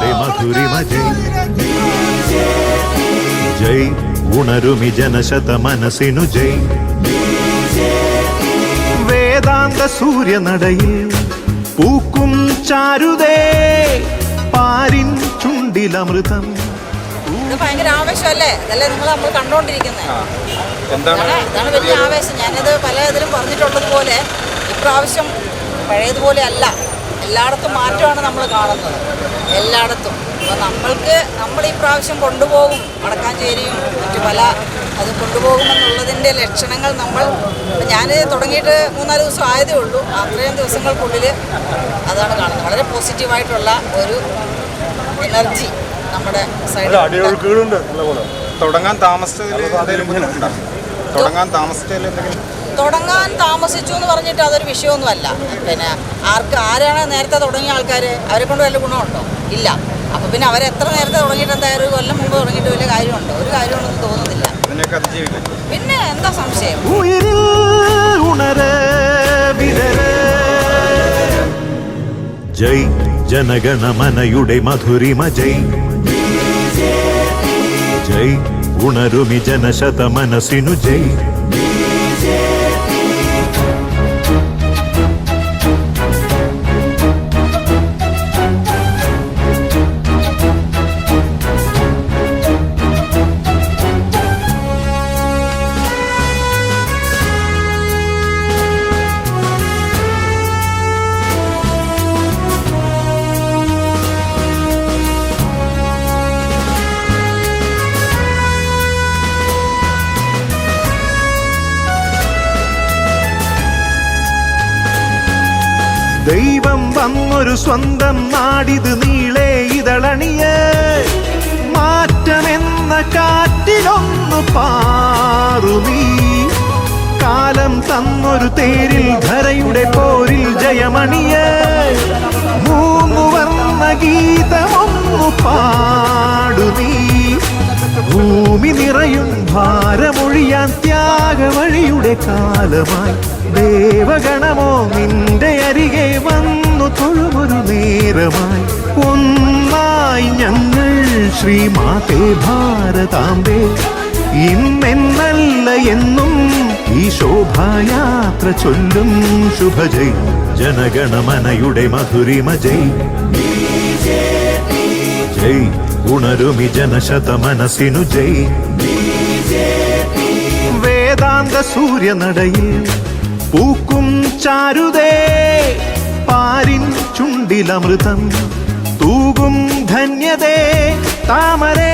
ജനഗണമനയുടെ മധുരിമ ജയ് ജയ് ഉണരുമി ജനശത മനസ്സിനു ജയ്. വേദാന്ത സൂര്യനടയിൽ പൂക്കും ചാരുതേ. പാരിൻ ചുണ്ടിലമൃതം. ഇത് ഭയങ്കര ആവേശമല്ലേ? ഇതല്ലേ നിങ്ങൾ നമ്മൾ കണ്ടുകൊണ്ടിരിക്കുന്നത് എന്താണ്? ഇതാണ് ഇതാണ് വലിയ ആവേശം. ഞാനിത് പല ഇതിലും പറഞ്ഞിട്ടുള്ളതുപോലെ ഇപ്രാവശ്യം പഴയതുപോലെ അല്ല. എല്ലായിടത്തും മാറ്റമാണ് നമ്മൾ കാണുന്നത്. എല്ലായിടത്തും. അപ്പോൾ നമ്മൾക്ക് നമ്മൾ ഈ പ്രാവശ്യം കൊണ്ടുപോകും. വടക്കാഞ്ചേരിയും മറ്റു പല അത് കൊണ്ടുപോകുമെന്നുള്ളതിന്റെ ലക്ഷണങ്ങൾ നമ്മൾ ഞാൻ തുടങ്ങിയിട്ട് മൂന്നാൽ ദിവസം ആയതേ ഉള്ളൂ. അത്രയും ദിവസങ്ങൾക്കുള്ളിൽ അതാണ് കാണുന്നത്. വളരെ പോസിറ്റീവായിട്ടുള്ള ഒരു എനർജി നമ്മുടെ സൈഡിൽ തുടങ്ങാൻ തുടങ്ങാൻ തുടങ്ങാൻ താമസിച്ചു എന്ന് പറഞ്ഞിട്ട് അതൊരു വിഷയമൊന്നുമല്ല. പിന്നെ ആർക്ക് ആരാണ് നേരത്തെ തുടങ്ങിയ ആൾക്കാർ അവരെ കൊണ്ട് വല്ല ഗുണമുണ്ടോ? ഇല്ല. അപ്പോൾ പിന്നെ അവർ എത്ര നേരത്തെ തുടങ്ങിയിട്ട് എന്തായാലും ഒരു കൊല്ലം മുമ്പ് തുടങ്ങിയിട്ട് വലിയ കാര്യമുണ്ടോ? ഒരു കാര്യമുണ്ടെന്ന് തോന്നുന്നില്ല. പിന്നെ എന്താ സംശയം? ഉണര വിടര ജയ് ജനഗണമനയുടെ മധുരിമ ജയ്. ജയ് ഉണരുമി ജനശത മനസ്സിനു ജയ്. ദൈവം വന്നൊരു സ്വന്തം നാടിത് നീളെ ഇതളണിയ. മാറ്റമെന്ന കാറ്റിലൊന്നു പാറുമീ. കാലം തന്നൊരു തേരിൽ ധരയുടെ പോരിൽ ജയമണിയ. മൂന്നു വർണ ഗീതമൊന്നു പാടുനീ ഭൂമി നിറയും ഭാരമൊഴിയാൻ ത്യാഗവഴിയുടെ കാലമായി. ദേവഗണമോ നിന്റെ അരികെ വന്നു തൊഴുമൊരു നേരമായി. ഒന്നായി ഞങ്ങൾ ശ്രീമാതേ ഭാരതാംബേ. ഇന്നെന്നല്ല എന്നും ഈ ശോഭായാത്ര ചൊല്ലും ശുഭജയ്. ജനഗണമനയുടെ മധുരിമ ജയ്. ജയ് ഉണരുമി ജനശത മനസ്സിനു ജയ്. വേദാന്ത സൂര്യനടയിൽ പൂക്കും ചാരുതേ പാരിൻ ചുണ്ടിലമൃതം തൂകും ധന്യതേ താമരേ